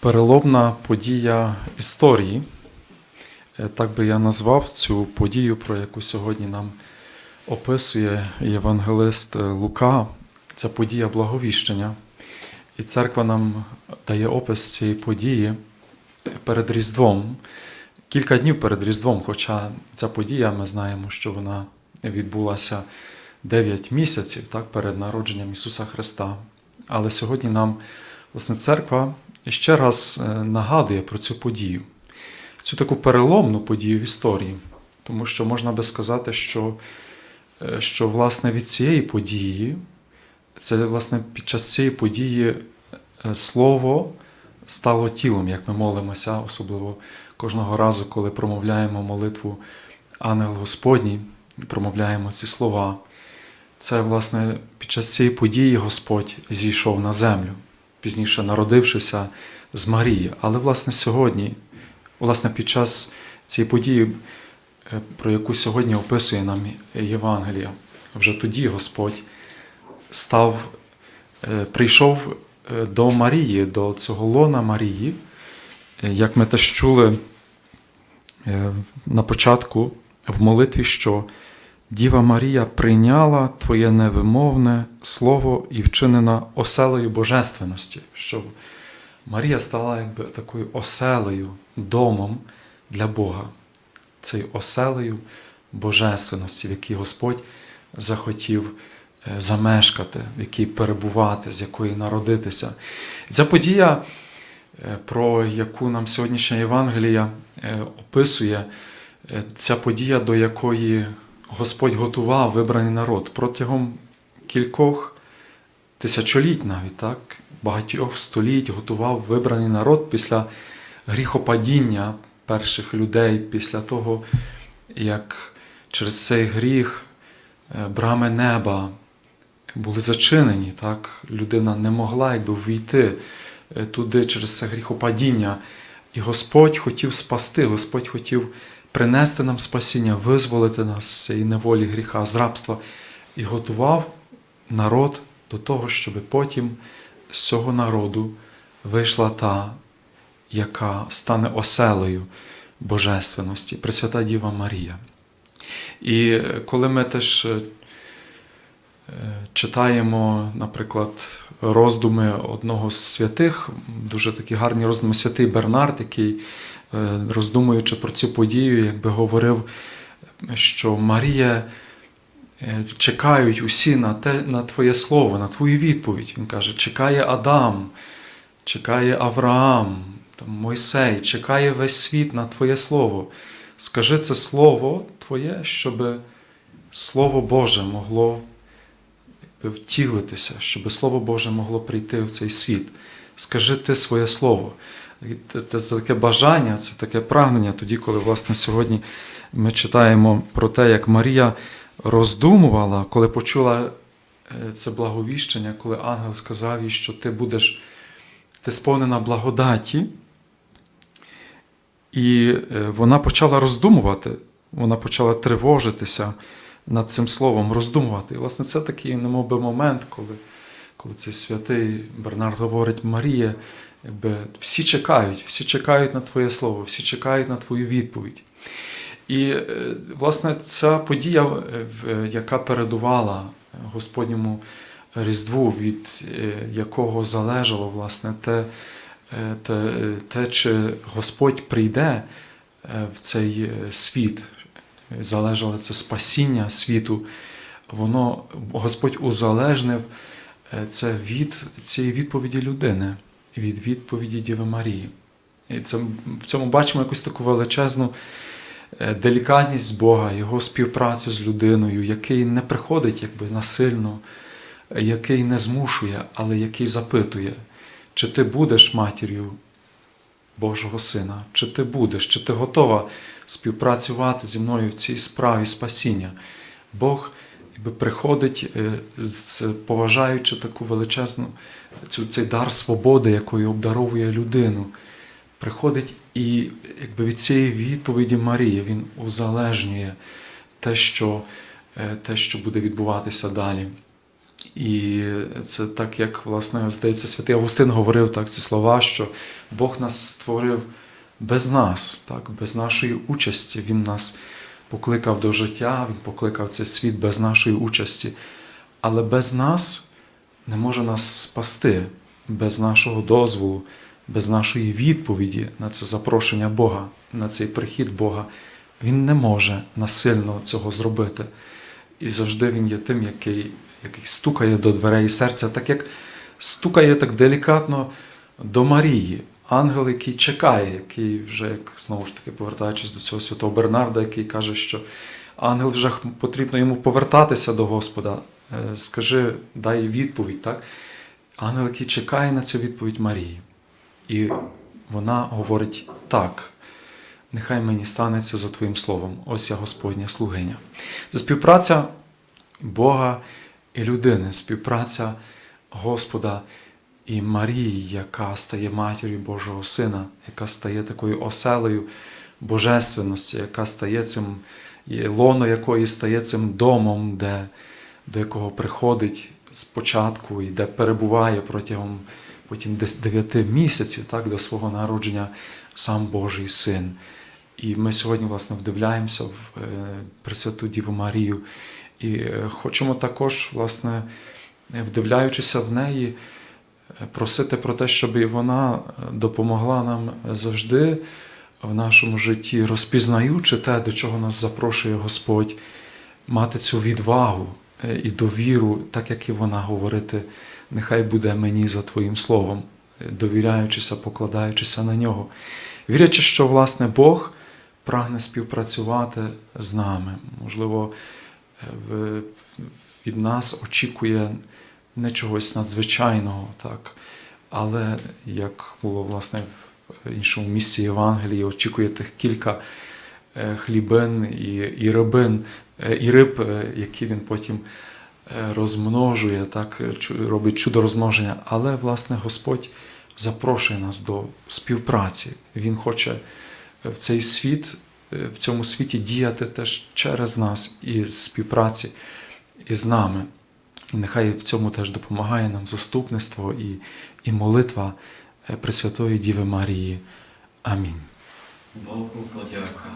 переломна подія історії. Е, Так би я назвав цю подію, про яку сьогодні нам описує євангелист е, Лука. Це подія благовіщення. І церква нам дає опис цієї події е, перед Різдвом. Кілька днів перед Різдвом, хоча ця подія, ми знаємо, що вона відбулася 9 місяців так, перед народженням Ісуса Христа. Але сьогодні нам власне, церква ще раз е, нагадує про цю подію, цю таку переломну подію в історії. Тому що можна би сказати, що, е, що власне від цієї події, це власне під час цієї події е, слово стало тілом, як ми молимося, особливо кожного разу, коли промовляємо молитву Ангел Господній, промовляємо ці слова. Це, власне, під час цієї події Господь зійшов на землю, пізніше народившися з Марії. Але, власне, сьогодні, власне, під час цієї події, е, про яку сьогодні описує нам Євангелія, вже тоді Господь став, е, прийшов е, до Марії, до цього лона Марії, як ми теж чули на початку в молитві, що Діва Марія прийняла Твоє невимовне слово і вчинена оселею божественності, що Марія стала якби такою оселею, домом для Бога, цією оселею божественності, в якій Господь захотів е, замешкати, в якій перебувати, з якої народитися. Ця подія, е, про яку нам сьогоднішня Євангелія е, описує, ця подія, до якої Господь готував вибраний народ протягом кількох тисячоліть навіть, так, багатьох століть готував вибраний народ після гріхопадіння перших людей, після того, як через цей гріх е, брами неба були зачинені, так, людина не могла якби війти е, туди через це гріхопадіння. І Господь хотів спасти, Господь хотів принести нам спасіння, визволити нас з цієї неволі гріха, з рабства, і готував народ до того, щоб потім з цього народу вийшла та, яка стане оселею божественності, Пресвята Діва Марія. І е, коли ми теж е, читаємо, наприклад, роздуми одного з святих, дуже такі гарні роздуми, святий Бернард, який, роздумуючи про цю подію, якби говорив, що Марія е, чекають усі на, те, на Твоє слово, на Твою відповідь. Він каже, чекає Адам, чекає Авраам, там, Мойсей, чекає весь світ на Твоє Слово. Скажи це Слово Твоє, щоб Слово Боже могло втілитися, щоб Слово Боже могло прийти в цей світ. Скажи ти своє слово. Це таке бажання, це таке прагнення, тоді, коли власне сьогодні ми читаємо про те, як Марія роздумувала, коли почула е, це благовіщення, коли ангел сказав їй, що ти будеш ти сповнена благодаті. І е, вона почала роздумувати, вона почала тривожитися над цим словом, роздумувати. І, власне, це такий, немов би, момент, коли, коли цей святий Бернард говорить Марія, якби всі чекають, всі чекають на Твоє слово, всі чекають на Твою відповідь. І, е, власне, ця подія, е, яка передувала Господньому Різдву, від е, якого залежало власне те, е, те, те, чи Господь прийде е, в цей е, світ, залежало це спасіння світу, воно Господь узалежнив е, це від цієї відповіді людини, від відповіді Діви Марії. І це, в цьому бачимо якусь таку величезну е, делікатність Бога, Його співпрацю з людиною, який не приходить якби насильно, який не змушує, але який запитує, чи ти будеш матір'ю Божого Сина, чи ти будеш, чи ти готова співпрацювати зі мною в цій справі спасіння. Бог якби, приходить, е, поважаючи таку величезну цю, цей дар свободи, якою обдаровує людину. Приходить і якби, від цієї відповіді Марії він узалежнює те, що, е, те, що буде відбуватися далі. І це так, як, власне, здається, святий Августин говорив так, ці слова, що Бог нас створив без нас, так, без нашої участі. Він нас покликав до життя, Він покликав цей світ без нашої участі. Але без нас не може нас спасти, без нашого дозволу, без нашої відповіді на це запрошення Бога, на цей прихід Бога. Він не може насильно цього зробити. І завжди він є тим, який, який стукає до дверей серця, так як стукає так делікатно до Марії. Ангел, який чекає, який вже, як знову ж таки, повертаючись до цього святого Бернарда, який каже, що ангел вже потрібно йому повертатися до Господа. Е, Скажи, дай відповідь, так? Ангел, який чекає на цю відповідь Марії. І вона говорить так. Нехай мені станеться за Твоїм словом. Ось я Господня слугиня. Це співпраця Бога і людини, співпраця Господа і Марії, яка стає матір'ю Божого Сина, яка стає такою оселею божественності, яка стає цим, лоно якої стає цим домом, де, до якого приходить спочатку і де перебуває протягом потім десь 9 місяців так, до свого народження сам Божий Син. І ми сьогодні, власне, вдивляємося в е, Пресвяту Діву Марію і е, хочемо також, власне, вдивляючися в неї, просити про те, щоб і вона е, допомогла нам завжди в нашому житті, розпізнаючи те, до чого нас запрошує Господь, мати цю відвагу е, і довіру, так як і вона говорити, нехай буде мені за Твоїм словом, е, довіряючися, покладаючися на нього. Вірячи, що власне Бог прагне співпрацювати з нами. Можливо, від нас очікує не чогось надзвичайного, так, але як було власне в іншому місці Євангелії, очікує тих кілька е, хлібин і, і рибин, е, і риб, е, які він потім розмножує, так, робить чудо розмноження. Але, власне, Господь запрошує нас до співпраці. Він хоче в цей світ, в цьому світі діяти теж через нас і з співпраці із нами. І нехай в цьому теж допомагає нам заступництво і, і молитва е, Пресвятої Діви Марії. Амінь. Богу подяка.